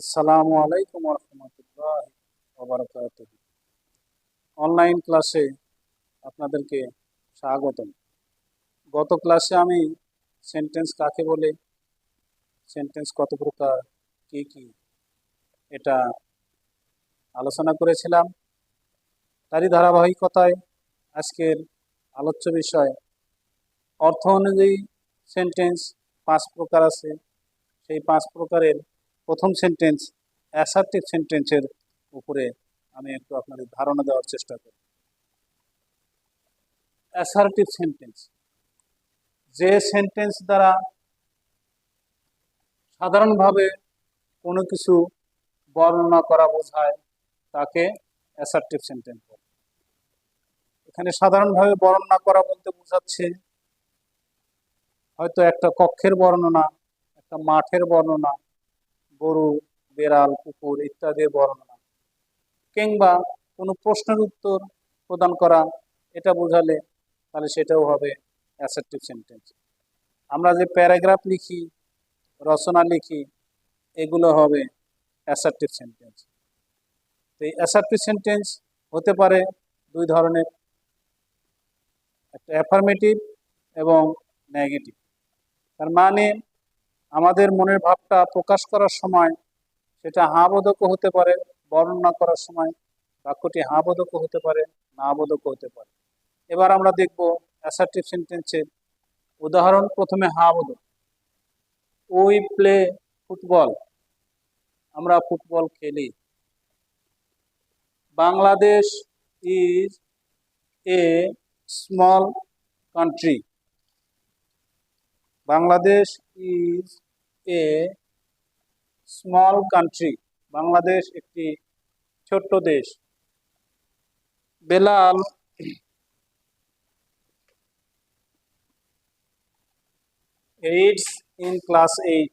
আসসালামু আলাইকুম রহমতুল্লাহ ওবরাকাত অনলাইন ক্লাসে আপনাদেরকে স্বাগতম। গত ক্লাসে আমি সেন্টেন্স কাকে বলে, সেন্টেন্স কত প্রকার, কি কি, এটা আলোচনা করেছিলাম। তারই ধারাবাহিকতায় আজকের আলোচ্য বিষয়, অর্থ অনুযায়ী সেন্টেন্স পাঁচ প্রকার আছে। সেই পাঁচ প্রকারের প্রথম সেন্টেন্স অ্যাসার্টিভ সেন্টেন্সের উপরে আমি একটু আপনাদের ধারণা দেওয়ার চেষ্টা করি। অ্যাসার্টিভ সেন্টেন্স যে সেন্টেন্স দ্বারা সাধারণভাবে কোনো কিছু বর্ণনা করা বোঝায়, তাকে অ্যাসার্টিভ সেন্টেন্স বলে। এখানে সাধারণভাবে বর্ণনা করা বলতে বোঝাচ্ছে, হয়তো একটা কক্ষের বর্ণনা, একটা মাঠের বর্ণনা গরু, বেড়াল, কুকুর ইত্যাদির বর্ণনা। কিংবা কোনো প্রশ্নের উত্তর প্রদান করা, এটা বোঝালে তাহলে সেটাও হবে অ্যাসেপ্টিভ সেন্টেন্স আমরা যে প্যারাগ্রাফ লিখি, রচনা লিখি, এগুলো হবে অ্যাসার্টিভ সেন্টেন্স তো এই অ্যাসার্টিভ সেন্টেন্স হতে পারে দুই ধরনের, একটা অ্যাফার্মেটিভ এবং নেগেটিভ তার মানে আমাদের মনের ভাবটা প্রকাশ করার সময় সেটা হাঁ বোধকও হতে পারে, বর্ণনা করার সময় বাক্যটি হাঁ বোধকও হতে পারে, না বোধকও হতে পারে। এবার আমরা দেখব অ্যাসার্টিভ সেন্টেন্সের উদাহরণ প্রথমে হাঁ বোধক উই প্লে ফুটবল আমরা ফুটবল খেলি। Bangladesh is a small country Bangladesh is a small country Bangladesh একটি ছোট্ট দেশ। Belal reads in class eight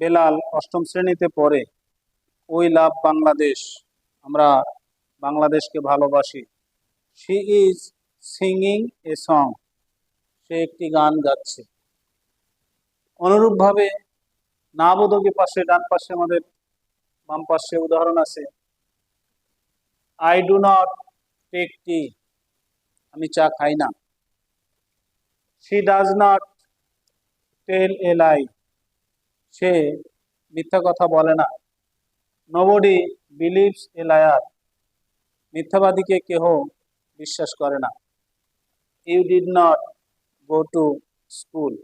Belal অষ্টম শ্রেণীতে পড়ে। We love Bangladesh. আমরা বাংলাদেশকে ভালোবাসি। She is singing a song সে একটি গান গাচ্ছে। অনুরূপভাবে না বোধকের পাশে, ডান পাশে আমাদের বাম পাশে উদাহরণ আছে। I do not take tea আমি চা খাই না। She does not tell a lie সে মিথ্যা কথা বলে না। নোবডি বিলিভস এ লায়ার মিথ্যাবাদীকে কেহ বিশ্বাস করে না। You did not go to school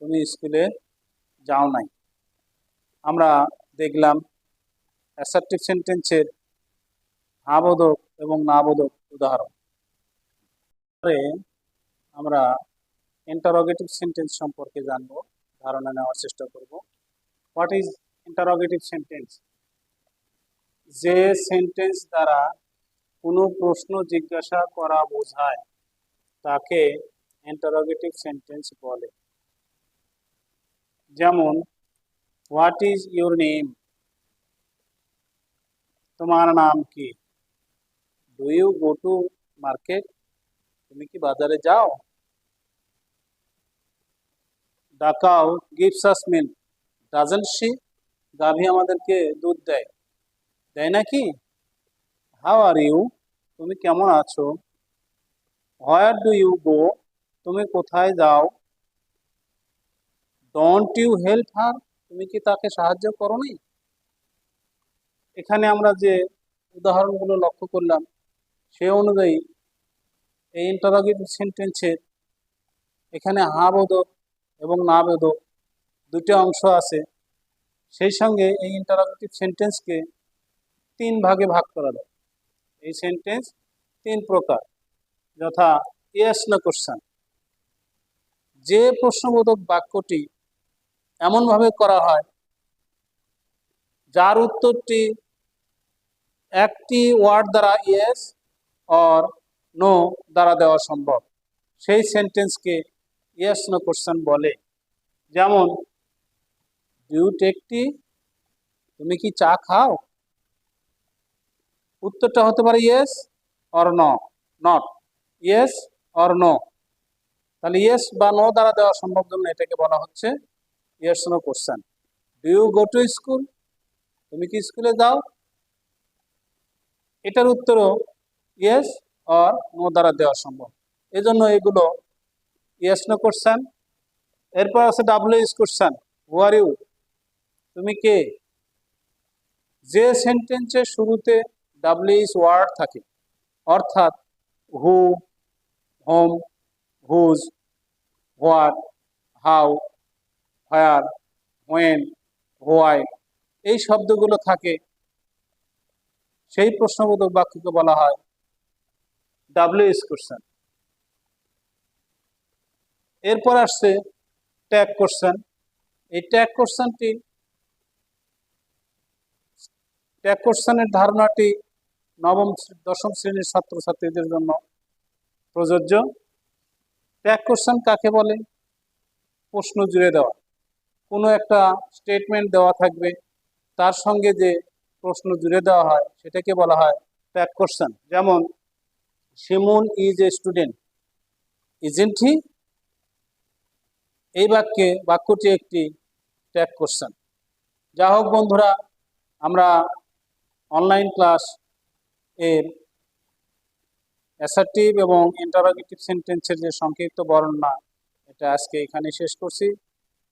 তুমি স্কুলে যাও নাই। আমরা দেখলাম অ্যাসার্টিভ সেন্টেন্সের হাবোধক এবং নাবোধক উদাহরণ। পরে আমরা ইন্টারোগেটিভ সেন্টেন্স সম্পর্কে জানব, ধারণা নেওয়ার চেষ্টা করব। হোয়াট ইজ ইন্টারোগেটিভ সেন্টেন্স যে সেন্টেন্স দ্বারা কোনো প্রশ্ন জিজ্ঞাসা করা বোঝায়, তাকে ইন্টারোগেটিভ সেন্টেন্স বলে। যেমন হোয়াট ইজ ইউর নেম তোমার নাম কি do you go to market তুমি কি বাজারে যাও the cow gives us milk doesn't she গাভী আমাদেরকে দুধ দেয় দেয় নাকি হাউ আর ইউ তুমি কেমন আছো হোয়ার ডু ইউ গো তুমি কোথায় যাও ডোন্ট ইউ হেল্প হার তুমি কি তাকে সাহায্য করো নি এখানে আমরা যে উদাহরণগুলো লক্ষ্য করলাম, সে অনুযায়ী এই ইন্টারোগেটিভ সেন্টেন্সের এখানে হা বোধক এবং না বোধক দুটো অংশ আছে। সেই সঙ্গে এই ইন্টারোগেটিভ সেন্টেন্সকে তিন ভাগে ভাগ করা যায়। এই সেন্টেন্স তিন প্রকার। যথা ইয়েস না কোশ্চান যে প্রশ্নবোধক বাক্যটি এমনভাবে করা হয়, যার উত্তরটি একটি ওয়ার্ড দ্বারা ইয়েস অর নো দ্বারা দেওয়া সম্ভব। সেই সেন্টেন্সকে ইয়েস নো কোশ্চেন বলে। যেমন ডিউ টেকটি তুমি কি চা খাও? উত্তরটা হতে পারে yes or no, not. Yes or no. তাহলে ইয়েস বা নো দ্বারা দেওয়া সম্ভব জন্য এটাকে বলা হচ্ছে yes no question do you go to school তুমি কি স্কুলে যাও? এটার উত্তরও ইয়েস অর নো দ্বারা দেওয়া সম্ভব। এজন্য এগুলো ইয়েস নো কোশ্চেন এরপর আছে WH question who are you তুমি কে? যে সেন্টেন্সের শুরুতে ডাব্লিউএস ওয়ার্ড থাকে, অর্থাৎ who whom whose what how where when why, এই শব্দগুলো থাকে। সেই প্রশ্নবোধক বাক্যকে বলা হয় ডাব্লিউএস কোশ্চেন এরপর আসছে ট্যাগ কোশ্চেন। এই ট্যাগ কোশ্চেনটি ট্যাগ কোশ্চেনের ধারণাটি নবম দশম শ্রেণির ছাত্রছাত্রীদের জন্য প্রযোজ্য। ট্যাগ কোশ্চেন কাকে বলে? প্রশ্ন জুড়ে দেওয়া। কোনো একটা স্টেটমেন্ট দেওয়া থাকবে, তার সঙ্গে যে প্রশ্ন জুড়ে দেওয়া হয়, সেটাকে বলা হয় ট্যাগ কোশ্চেন যেমন, Shimun is a student isn't he এই বাক্যে, বাক্যটি একটি ট্যাগ কোশ্চেন যা হোক বন্ধুরা, আমরা অনলাইন ক্লাস এর অ্যাসার্টিভ এবং ইন্টারোগেটিভ সেন্টেন্সের যে সংক্ষিপ্ত বর্ণনা, এটা আজকে এখানে শেষ করছি।